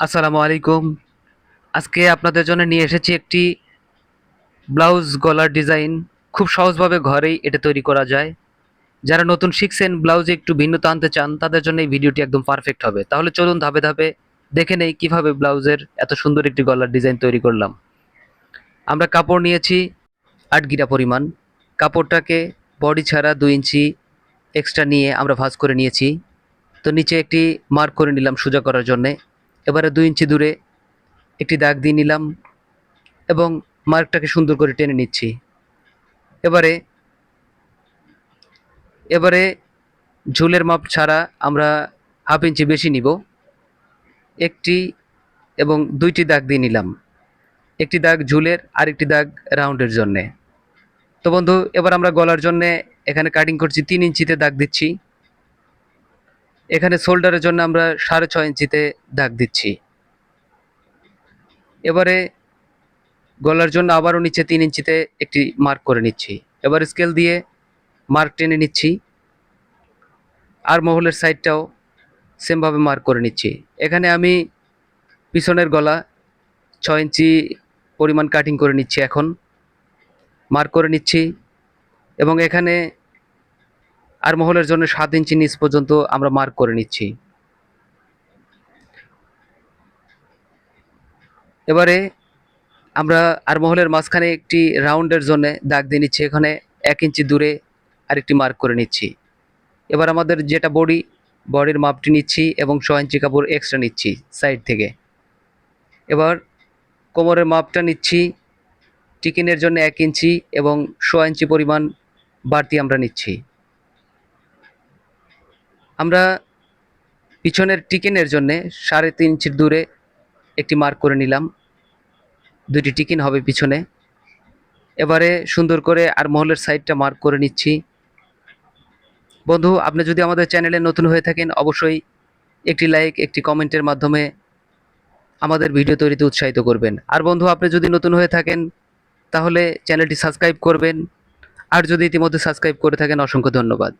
আসসালামু আলাইকুম। আজকে আপনাদের জন্য নিয়ে এসেছি একটি ব্লাউজ গলার ডিজাইন। খুব সহজভাবে ঘরেই এটা তৈরি করা যায়। যারা নতুন শিখছেন ব্লাউজে একটু ভিন্নতা আনতে চান, তাদের জন্য এই ভিডিওটি একদম পারফেক্ট হবে। তাহলে চলুন ধাপে ধাপে দেখে নেই কীভাবে ব্লাউজের এত সুন্দর একটি গলার ডিজাইন তৈরি করলাম। আমরা কাপড় নিয়েছি আট গিরা পরিমাণ। কাপড়টাকে বডি ছাড়া দুই ইঞ্চি এক্সট্রা নিয়ে আমরা ভাঁজ করে নিয়েছি। তো নিচে একটি মার্ক করে নিলাম সোজা করার জন্যে। এবারে দুই ইঞ্চি দূরে একটি দাগ দিয়ে নিলাম এবং মার্কটাকে সুন্দর করে টেনে নিচ্ছি। এবারে এবারে ঝুলের মাপ ছাড়া আমরা হাফ ইঞ্চি বেশি নিব। একটি এবং দুইটি দাগ দিয়ে নিলাম। একটি দাগ ঝুলের, আরেকটি দাগ রাউন্ডের জন্যে। তো বন্ধু, এবার আমরা গলার জন্যে এখানে কাটিং করছি, তিন ইঞ্চিতে দাগ দিচ্ছি। এখানে শোল্ডারের জন্য আমরা সাড়ে ছয় ইঞ্চিতে দাগ দিচ্ছি। এবারে গলার জন্য আবারও নিচে তিন ইঞ্চিতে একটি মার্ক করে নিচ্ছি। এবার স্কেল দিয়ে মার্ক টেনে নিচ্ছি। আর মহলের সাইডটাও সেমভাবে মার্ক করে নিচ্ছি। এখানে আমি পিছনের গলা ছয় ইঞ্চি পরিমাণ কাটিং করে নিচ্ছি এখন। মার্ক করে নিচ্ছি এবং এখানে আর মহলের জন্য সাত ইঞ্চি নিচ পর্যন্ত আমরা মার্ক করে নিচ্ছি। এবারে আমরা আর মহলের মাঝখানে একটি রাউন্ডের জন্য দাগ দিয়ে নিচ্ছি, এখানে এক ইঞ্চি দূরে আরেকটি মার্ক করে নিচ্ছি। এবার আমাদের যেটা বডি বডির মাপটি নিচ্ছি এবং ছ ইঞ্চি কাপড় এক্সট্রা নিচ্ছি সাইড থেকে। এবার কোমরের মাপটা নিচ্ছি, টিকিনের জন্য এক ইঞ্চি এবং ছ ইঞ্চি পরিমাণ বাড়তি আমরা নিচ্ছি। আমরা পিছনের টিকিনের জন্যে সাড়ে তিন ইঞ্চির দূরে একটি মার্ক করে নিলাম। দুটি টিকিন হবে পিছনে। এবারে সুন্দর করে আর মহলের সাইডটা মার্ক করে নিচ্ছি। বন্ধু, আপনি যদি আমাদের চ্যানেলে নতুন হয়ে থাকেন, অবশ্যই একটি লাইক, একটি কমেন্টের মাধ্যমে আমাদের ভিডিও তৈরিতে উৎসাহিত করবেন। আর বন্ধু, আপনি যদি নতুন হয়ে থাকেন, তাহলে চ্যানেলটি সাবস্ক্রাইব করবেন। আর যদি ইতিমধ্যে সাবস্ক্রাইব করে থাকেন, অসংখ্য ধন্যবাদ।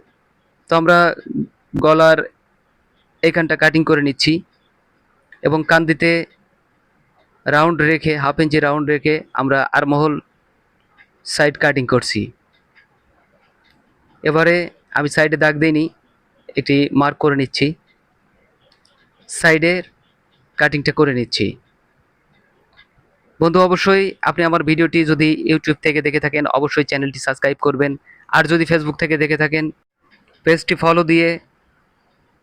তো আমরা গলার এইখানটা কাটিং করে নিচ্ছি এবং কান্দিতে রাউন্ড রেখে হাফ ইঞ্চি রাউন্ড রেখে আমরা আরমহল সাইড কাটিং করছি। এবারে আমি সাইডে দাগ দিইনি, এটি মার্ক করে নিচ্ছি। সাইডের কাটিংটা করে নিচ্ছি। বন্ধু, অবশ্যই আপনি আমার ভিডিওটি যদি ইউটিউব থেকে দেখে থাকেন, অবশ্যই চ্যানেলটি সাবস্ক্রাইব করবেন। আর যদি ফেসবুক থেকে দেখে থাকেন পেজটি ফলো দিয়ে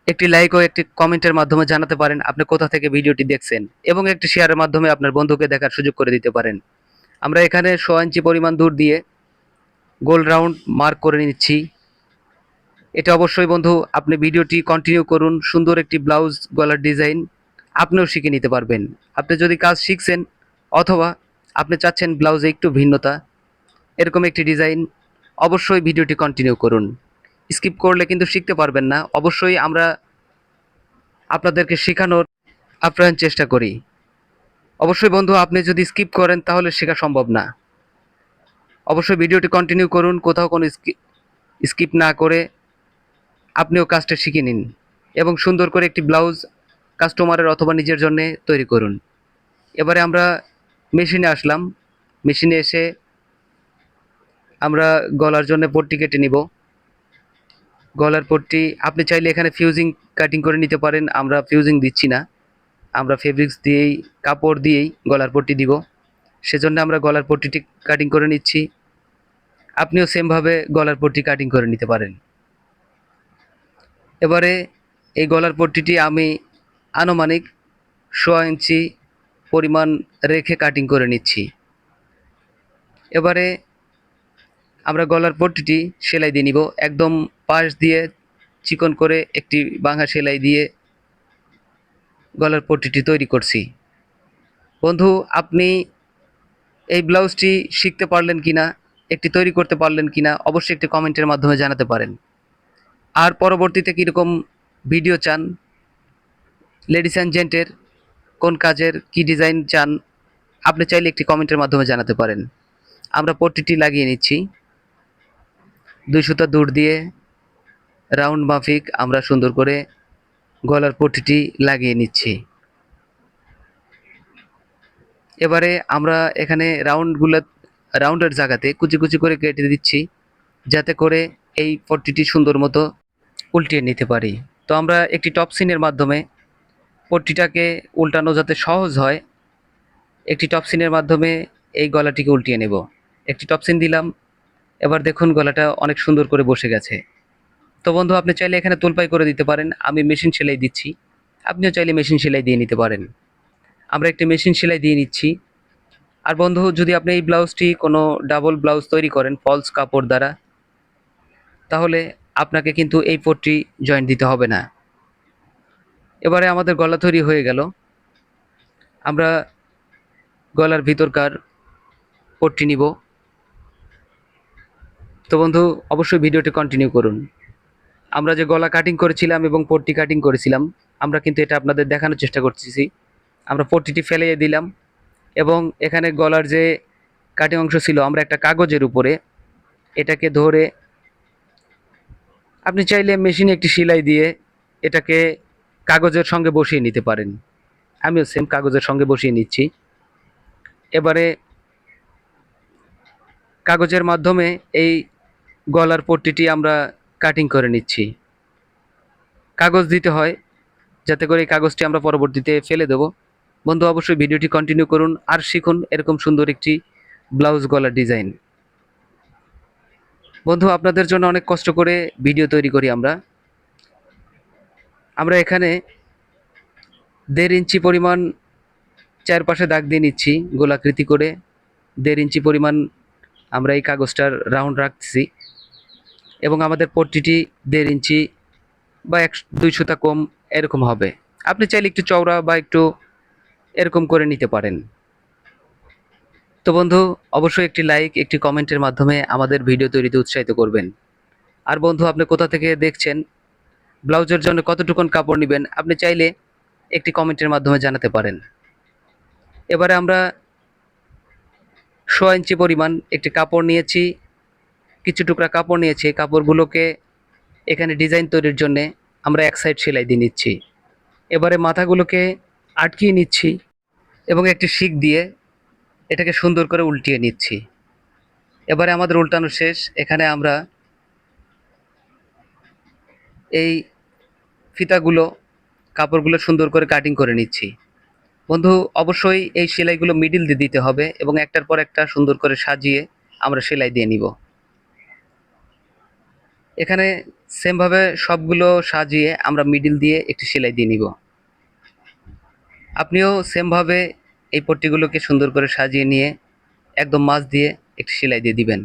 একটি লাইক ও একটি কমেন্টের মাধ্যমে জানাতে পারেন আপনি কোথা থেকে ভিডিওটি দেখছেন এবং একটি শেয়ারের মাধ্যমে আপনার বন্ধুকে দেখার সুযোগ করে দিতে পারেন। আমরা এখানে ছ ইঞ্চি পরিমাণ দূর দিয়ে গোল রাউন্ড মার্ক করে নিচ্ছি। এটা অবশ্যই বন্ধু, আপনি ভিডিওটি কন্টিনিউ করুন, সুন্দর একটি ব্লাউজ গলার ডিজাইন আপনিও শিখে নিতে পারবেন। আপনি যদি কাজ শিখছেন অথবা আপনি চাচ্ছেন ব্লাউজে একটু ভিন্নতা, এরকম একটি ডিজাইন অবশ্যই ভিডিওটি কন্টিনিউ করুন। স্কিপ করলে কিন্তু শিখতে পারবেন না। অবশ্যই আমরা আপনাদেরকে শেখানোর আপ্রাণ চেষ্টা করি। অবশ্যই বন্ধু, আপনি যদি স্কিপ করেন তাহলে শেখা সম্ভব না। অবশ্যই ভিডিওটি কন্টিনিউ করুন, কোথাও কোনো স্কিপ না করে আপনিও কাজটা শিখে নিন এবং সুন্দর করে একটি ব্লাউজ কাস্টমারের অথবা নিজের জন্য তৈরি করুন। এবারে আমরা মেশিনে আসলাম। মেশিনে এসে আমরা গলার জন্য পট্টি কেটে নিব। গলার পট্টি, আপনি চাইলে এখানে ফিউজিং কাটিং করে নিতে পারেন, আমরা ফিউজিং দিচ্ছি না। আমরা ফেব্রিক্স দিয়েই, কাপড় দিয়েই গলার পট্টি দিব। সেজন্য আমরা গলার পট্টিটি কাটিং করে নিচ্ছি। আপনিও সেমভাবে গলার পট্টি কাটিং করে নিতে পারেন। এবারে এই গলার পট্টিটি আমি আনুমানিক সোয়া ইঞ্চি পরিমাণ রেখে কাটিং করে নিচ্ছি। এবারে আমরা গলার পট্টিটি সেলাই দিয়ে নিব। একদম পাশ দিয়ে চিকন করে একটি বাঙা সেলাই দিয়ে গলার পট্টিটি তৈরি করছি। বন্ধু, আপনি এই ব্লাউজটি শিখতে পারলেন কি না একটি তৈরি করতে পারলেন কি না অবশ্যই একটি কমেন্টের মাধ্যমে জানাতে পারেন। আর পরবর্তীতে কীরকম ভিডিও চান, লেডিস অ্যান্ড জেন্টের কোন কাজের কি ডিজাইন চান, আপনি চাইলে একটি কমেন্টের মাধ্যমে জানাতে পারেন। আমরা পট্টিটি লাগিয়ে নিচ্ছি। দুই সুতা দূর দিয়ে রাউন্ড মাফিক আমরা সুন্দর করে গলার পট্টিটি লাগিয়ে নিচ্ছি। এবারে আমরা এখানে রাউন্ডগুলো, রাউন্ডের জায়গাতে কুচি কুচি করে কেটে দিচ্ছি যাতে করে এই পট্টিটি সুন্দর মতো উল্টিয়ে নিতে পারি। তো আমরা একটি টপ সিনের মাধ্যমে পট্টিটাকে উল্টানো যাতে সহজ হয়, একটি টপ সিনের মাধ্যমে এই গলাটিকে উল্টিয়ে নেব। একটি টপ সিন দিলাম এবার দেখুন গলাটা অনেক সুন্দর করে বসে গেছে। তো বন্ধু, আপনি চাইলে এখানে তোলপাই করে দিতে পারেন। আমি মেশিন সেলাই দিচ্ছি। আপনিও চাইলে মেশিন সেলাই দিয়ে নিতে পারেন। আমরা একটি মেশিন সেলাই দিয়ে নিচ্ছি। আর বন্ধু, যদি আপনি এই ব্লাউজটি কোনো ডাবল ব্লাউজ তৈরি করেন, ফলস কাপড় দ্বারা, তাহলে আপনাকে কিন্তু এই পট্টি জয়েন্ট দিতে হবে না। এবারে আমাদের গলা তৈরি হয়ে গেল। আমরা গলার ভিতরকার পোটটি নিব। তো বন্ধু, অবশ্যই ভিডিওটি কন্টিনিউ করুন। আমরা যে গলা কাটিং করেছিলাম এবং পট্টি কাটিং করেছিলাম, আমরা কিন্তু এটা আপনাদের দেখানোর চেষ্টা করতেছি। আমরা পট্টিটি ফেলে দিলাম এবং এখানে গলার যে কাটিং অংশ ছিল, আমরা একটা কাগজের উপরে এটাকে ধরে আপনি চাইলে মেশিনে একটি সেলাই দিয়ে এটাকে কাগজের সঙ্গে বসিয়ে নিতে পারেন। আমিও সেম কাগজের সঙ্গে বসিয়ে নিচ্ছি। এবারে কাগজের মাধ্যমে এই গলার পট্টিটি আমরা কাটিং করে নিচ্ছি। কাগজ দিতে হয়। যাতে করে এই কাগজটি আমরা পরবর্তীতে ফেলে দেব। বন্ধু, অবশ্যই ভিডিওটি কন্টিনিউ করুন আর শিখুন এরকম সুন্দর একটি ব্লাউজ গলার ডিজাইন বন্ধু, আপনাদের জন্য অনেক কষ্ট করে ভিডিও তৈরি করি আমরা। আমরা এখানে দেড় ইঞ্চি পরিমাণ চারপাশে দাগ দিয়ে নিচ্ছি গোলাকৃতি করে। দেড় ইঞ্চি পরিমাণ আমরা এই কাগজটার রাউন্ড রাখছি। এবং আমাদের পট্টিটি দেড় ইঞ্চি বা এক, দুই সুতা কম এরকম হবে। আপনি চাইলে একটু চওড়া বা একটু এরকম করে নিতে পারেন। তো বন্ধু, অবশ্যই একটি লাইক, একটি কমেন্টের মাধ্যমে আমাদের ভিডিও তৈরিতে উৎসাহিত করবেন। আর বন্ধু, আপনি কোথা থেকে দেখছেন, ব্লাউজের জন্য কতটুকুন কাপড় নেবেন, আপনি চাইলে একটি কমেন্টের মাধ্যমে জানাতে পারেন। এবারে আমরা ছ ইঞ্চি পরিমাণ একটি কাপড় নিয়েছি। কিছু টুকরা কাপড় নিয়েছি কাপড়গুলোকে এখানে ডিজাইন তৈরির জন্যে আমরা এক সাইড সেলাই দিয়ে নিচ্ছি। এবারে মাথাগুলোকে আটকিয়ে নিচ্ছি এবং একটি শিক দিয়ে এটাকে সুন্দর করে উল্টিয়ে নিচ্ছি। এবারে আমাদের উল্টানো শেষ, এখানে আমরা এই ফিতাগুলো, কাপড়গুলো সুন্দর করে কাটিং করে নিচ্ছি। বন্ধু, অবশ্যই এই সেলাইগুলো মিডিল দিয়ে দিতে হবে এবং একটার পর একটা সুন্দর করে সাজিয়ে আমরা সেলাই দিয়ে নিব। এখানে সেমভাবে সবগুলো সাজিয়ে আমরা মিডিল দিয়ে একটি সেলাই দিয়ে নিব। আপনিও সেমভাবে এই পট্টিগুলোকে সুন্দর করে সাজিয়ে নিয়ে একদম মাছ দিয়ে একটি সেলাই দিয়ে দিবেন।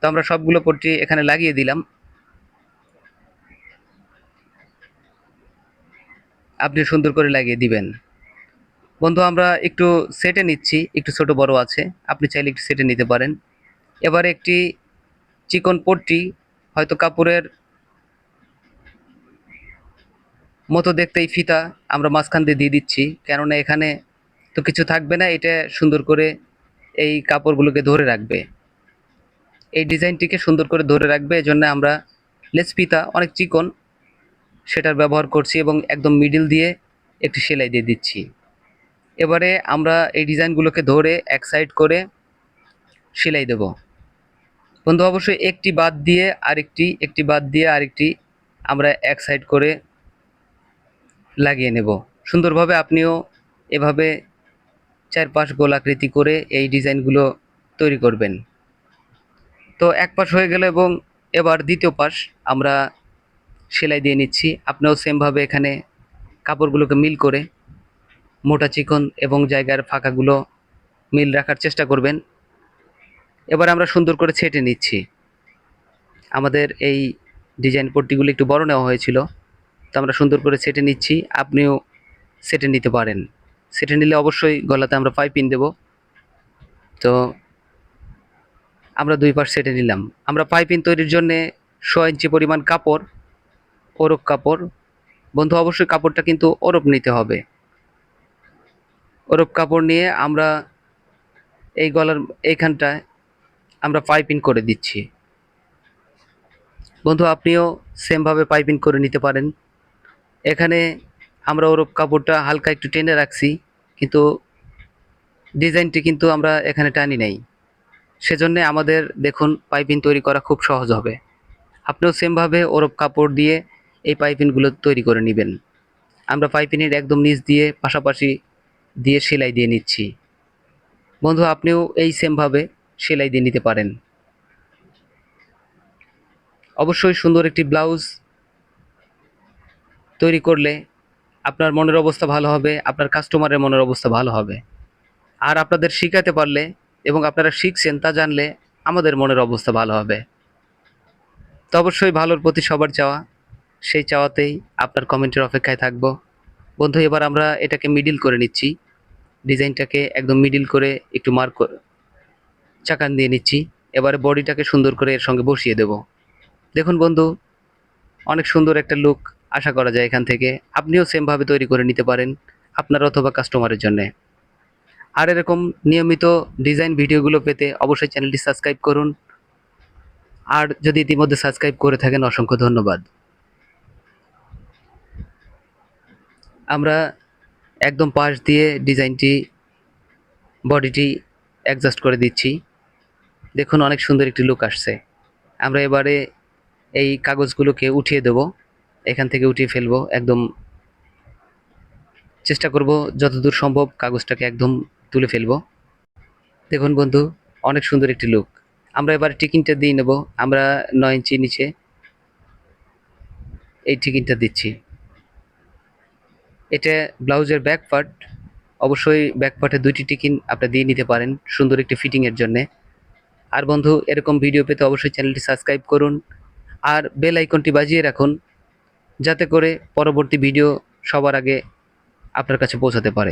তো আমরা সবগুলো পট্টি এখানে লাগিয়ে দিলাম। আপনি সুন্দর করে লাগিয়ে দিবেন। বন্ধু, আমরা একটু সেটে নিচ্ছি, একটু ছোট বড় আছে, আপনি চাইলে একটু সেটে নিতে পারেন। এবারে একটি চিকন পট্টি হয়তো কাপড়ের মতো দেখতে এই ফিতা, আমরা মাঝখান দিয়ে দিয়ে দিচ্ছি। কেননা এখানে তো কিছু থাকবে না, এটা সুন্দর করে এই কাপড়গুলোকে ধরে রাখবে। এই ডিজাইনটিকে সুন্দর করে ধরে রাখবে, এজন্য আমরা লেস ফিতা, অনেক চিকন, সেটার ব্যবহার করছি এবং একদম মিডিল দিয়ে একটি সেলাই দিয়ে দিচ্ছি। এবারে আমরা এই ডিজাইনগুলোকে ধরে এক সাইড করে সেলাই দেব। বন্ধু, অবশ্যই একটি বাদ দিয়ে আরেকটি, একটি বাদ দিয়ে আরেকটি আমরা এক সাইড করে লাগিয়ে নেব। সুন্দরভাবে আপনিও এভাবে চারপাশ গোলাকৃতি করে এই ডিজাইনগুলো তৈরি করবেন। তো এক পাশ হয়ে গেল এবং এবার দ্বিতীয় পাশ আমরা সেলাই দিয়ে নিচ্ছি। আপনিও সেমভাবে এখানে কাপড়গুলোকে মিল করে মোটা চিকন এবং জায়গার ফাঁকাগুলো মিল রাখার চেষ্টা করবেন। এবার আমরা সুন্দর করে ছেটে নিচ্ছি। আমাদের এই ডিজাইন পট্টিগুলো একটু বড় নেওয়া হয়েছিল, তো আমরা সুন্দর করে ছেটে নিচ্ছি। আপনিও সেটে নিতে পারেন। সেটে নিলে অবশ্যই গলাতে আমরা পাইপিন দেব। তো আমরা দুই পাশ সেটে নিলাম। আমরা পাইপিন তৈরির জন্যে ছ ইঞ্চি পরিমাণ কাপড় ওরপ কাপড়। বন্ধু, অবশ্যই কাপড়টা কিন্তু ওরপ নিতে হবে। ওরপ কাপড় নিয়ে আমরা এই গলার এইখানটায় আমরা পাইপিং করে দিচ্ছি। বন্ধু, আপনিও সেমভাবে পাইপিং করে নিতে পারেন। এখানে আমরা ওরপ কাপড়টা হালকা একটু টেনে রাখছি, কিন্তু ডিজাইনটি কিন্তু আমরা এখানে টানি নাই। সেজন্য আমাদের দেখুন পাইপিং তৈরি করা খুব সহজ হবে। আপনিও সেমভাবে ওরপ কাপড় দিয়ে এই পাইপিংগুলো তৈরি করে নেবেন। আমরা পাইপিনের একদম নিচ দিয়ে পাশাপাশি দিয়ে সেলাই দিয়ে নিচ্ছি। বন্ধু, আপনিও এই সেমভাবে সেলাই দিয়ে নিতে পারেন। অবশ্যই সুন্দর একটি ব্লাউজ তৈরি করলে আপনার মনের অবস্থা ভালো হবে, আপনার কাস্টমারের মনের অবস্থা ভালো হবে। আর আপনাদের শিখাতে পারলে এবং আপনারা শিখছেন তা জানলে আমাদের মনের অবস্থা ভালো হবে। তো অবশ্যই ভালোর প্রতি সবার চাওয়া, সেই চাওয়াতেই আপনার কমেন্টের অপেক্ষায় থাকব। বন্ধু, এবার আমরা এটাকে মিডিল করে নিচ্ছি। ডিজাইনটাকে একদম মিডিল করে একটু মার্ক চাকান দিয়ে নিচ্ছি। এবারে বডিটাকে সুন্দর করে এর সঙ্গে বসিয়ে দেব। দেখুন বন্ধু, অনেক সুন্দর একটা লুক আশা করা যায় এখান থেকে। আপনিও সেমভাবে তৈরি করে নিতে পারেন, আপনার অথবা কাস্টমারের জন্যে। আর এরকম নিয়মিত ডিজাইন ভিডিওগুলো পেতে অবশ্যই চ্যানেলটি সাবস্ক্রাইব করুন। আর যদি ইতিমধ্যে সাবস্ক্রাইব করে থাকেন, অসংখ্য ধন্যবাদ। আমরা একদম পাশ দিয়ে ডিজাইনটি বডিটি অ্যাডজাস্ট করে দিচ্ছি। দেখুন, অনেক সুন্দর একটি লুক আসছে। আমরা এবারে এই কাগজগুলোকে উঠিয়ে দেব। এখান থেকে উঠিয়ে ফেলব। একদম চেষ্টা করব যতদূর সম্ভব কাগজটাকে একদম তুলে ফেলব। দেখুন বন্ধু, অনেক সুন্দর একটি লুক আমরা এবার টিকিনটা দিয়ে নেব। আমরা নয় ইঞ্চি নিচে এই টিকিনটা দিচ্ছি। এটা ব্লাউজের ব্যাক পার্ট অবশ্যই ব্যাক পার্টে দুইটি টিকিন আপনি দিয়ে নিতে পারেন সুন্দর একটি ফিটিংয়ের জন্যে। আর বন্ধু, এরকম ভিডিও পেতে অবশ্যই চ্যানেলটি সাবস্ক্রাইব করুন আর বেল আইকনটি বাজিয়ে রাখুন, যাতে করে পরবর্তী ভিডিও সবার আগে আপনার কাছে পৌঁছাতে পারে।